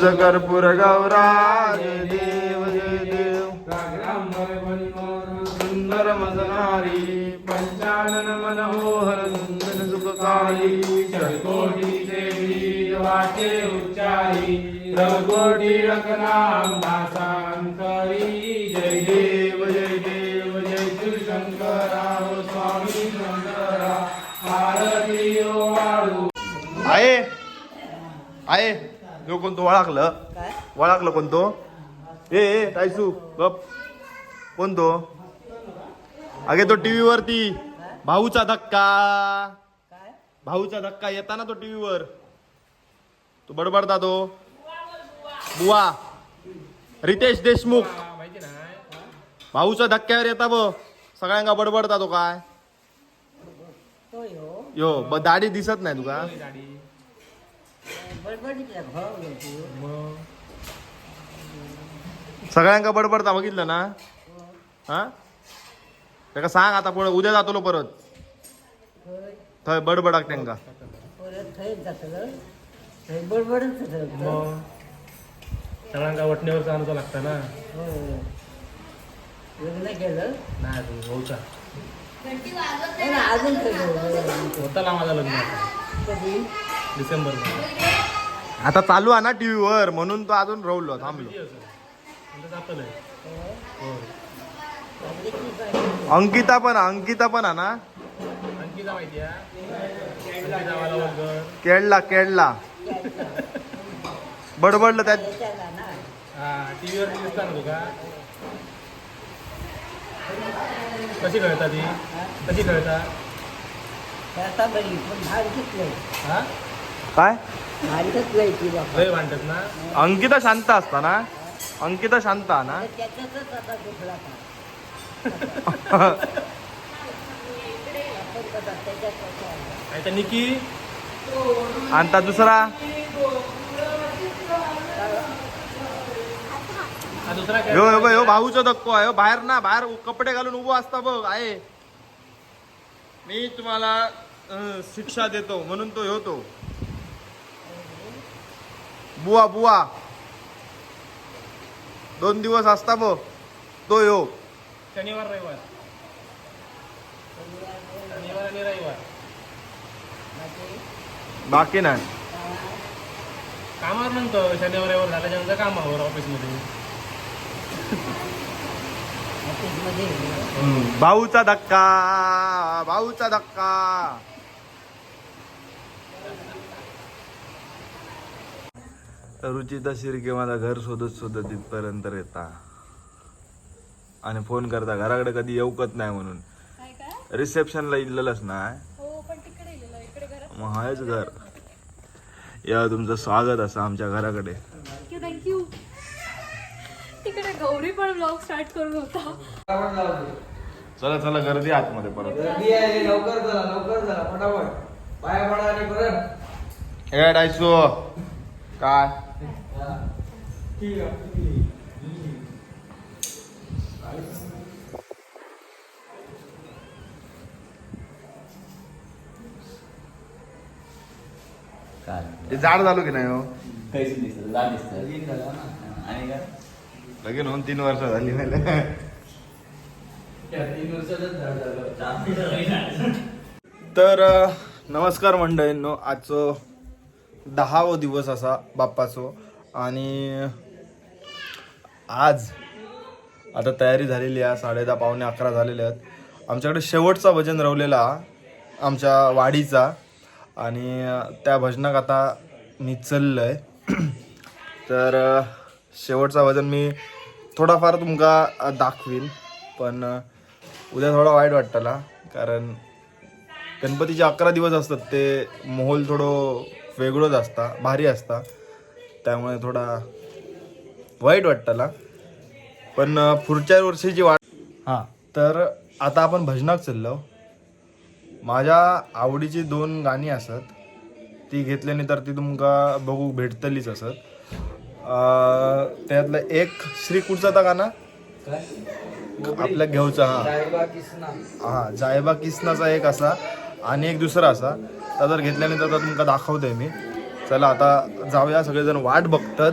पंच कर्पूर गौरा देव जय देव। सुंदर मजनारी पंचानन मनोहर सुंदर सुखकारी षडकोटी देवी वाचे उच्चारी रघुकोटी रकनाम दासांतरी जय देव जय देव जय शिवशंकरा स्वामी शंकरा आरती वाळू। आहे आहे यो कोणतो काय? ओळखलं कोणतो ए ए टायसू गप. कोणतो अगे तो टीव्ही वरती भाऊचा धक्का. काय? भाऊचा धक्का येताना तो टीव्ही वर तो बडबडता तो. बुवा. रितेश देशमुख. भाऊचा धक्क्यावर येता ब सगळ्यांका बडबडता तो काय? तो यो. दाढी दिसत नाही तुका? बडबडीतला भाव घेतो सगळ्यांका बडबडता बघितलं ना? हा? त्याका सांग आता पुढे उद्या जातलो परत. थंय थंय बडबडाक त्यांका. परत थंय जातलं थंय बडबडच जातलं सगळ्यांका वटणीवर चालतो लागतं ना? हो लग्न केलं नाही अजून ना, अजून थंय होताला माझा लग्न. कधी डिसेंबरमध्ये आता चालू आहे ना टीव्ही वर म्हणून तो अजून राहुलो थांबलो? अंकिता पण अंकिता पण आहे ना? केळला केळला. बडबडलं त्यात हा टी व्हीवर कशी कळता ती? कशी कळता हा काय? भारी घेतलंय ती बाबा. लय भांडत ना? अंकिता शांत असता ना? अंकिता शांत आहे ना त्याच्यातच आता दुसरा का? आपण कसा त्याच्यात कसा आहे? आणि त्या निकी? आणि त्या दुसरा? हा दुसरा काय? ह्यो ह्यो बघ, ह्यो भाऊचा धक्को आहे. ह्यो बाहेर ना बाहेर कपडे घालून उभो असता बघ आहे. मी तुम्हाला अं, शिक्षा देतो म्हणून तो ह्यो तो बुवा बुवा. दोन दिवस असता बघ. तो ह्यो शनिवार रविवार. शनिवार आणि रविवार. बाकी नाही. कामावर म्हणतो शनिवार रविवार झाल्याच्यानंतर कामावर ऑफिसमध्ये. भाऊचा धक्का भाऊचा धक्का. रुचिता शिर्के मला घर शोधत शोधत इथपर्यंत येता आणि फोन करता घराकडे कधी येऊकत नाही म्हणून. काय काय रिसेप्शनला इल्लंच नाही हो पण तिकडे गेलेलो इकडे घरात. मग हायच घर. या तुमचं स्वागत असं आमच्या घराकडे. थँक्यू तिकडे गौरी पण ब्लॉग स्टार्ट करून होता. चला चला गर्दी आतमध्ये परत. गर्दी आहे लवकर चला लवकर चला फटाफट. पाया पडा आणि परत. हे डायसो. काय? ते झाड झालो की नाही हो? दिसत लाल दिसत. आणि होऊन तीन वर्ष झाली नाही त्या तीन वर्षातच झाड झालं. तर नमस्कार मंडळींनो आजचो दहावो दिवस असा बाप्पाचो. आणि आज आता तयारी झालेली आहे साडे दहा पावणे अकरा झालेले आहेत. आमच्याकडे शेवटचा भजन रवलेला आमच्या वाडीचा. आणि त्या भजनाक आता मी चाललो आहे तर शेवटचा भजन मी थोडाफार तुमका दाखवीन. पण उद्या थोडा वाईट वाटतला कारण गणपतीचे अकरा दिवस असतात ते माहोल थोडं वेगळंच असता भारी असता. त्यामुळे थोडा वाईट वाटतला पण पुढच्या वर्षीची वाट हां. तर आता आपण भजनाक चाललो. माझ्या आवडीची दोन गाणी असत. ती घेतल्याने तर ती तुमका बघू भेटतलीच असत. त्यातलं एक श्री कुठचा होता गाणं. आपल्या घेऊचा हा. हा जायबा किसनाचा एक असा आणि एक दुसरा असा. तर घेतल्यानंतर तुमका दाखवतोय मी. चला आता जाऊया सगळेजण वाट बघतात.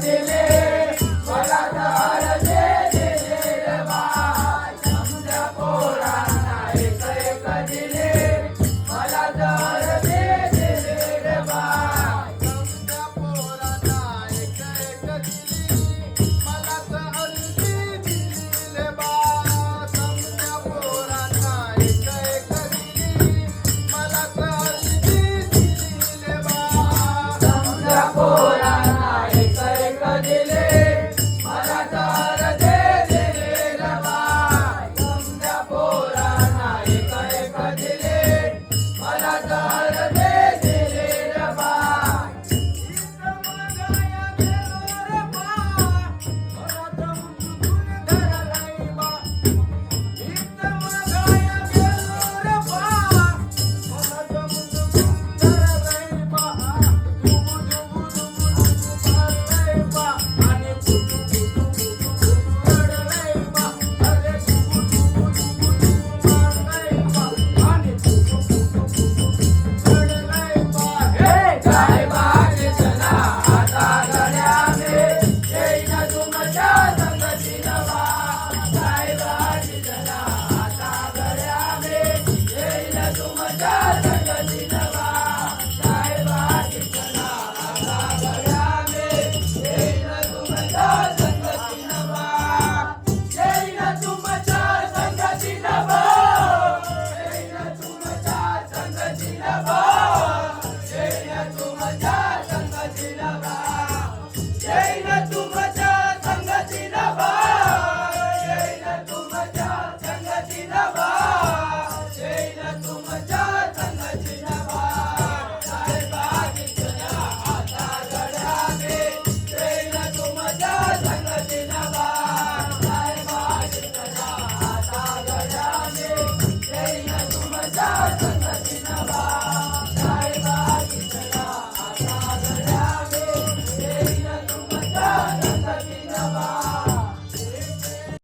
Friday.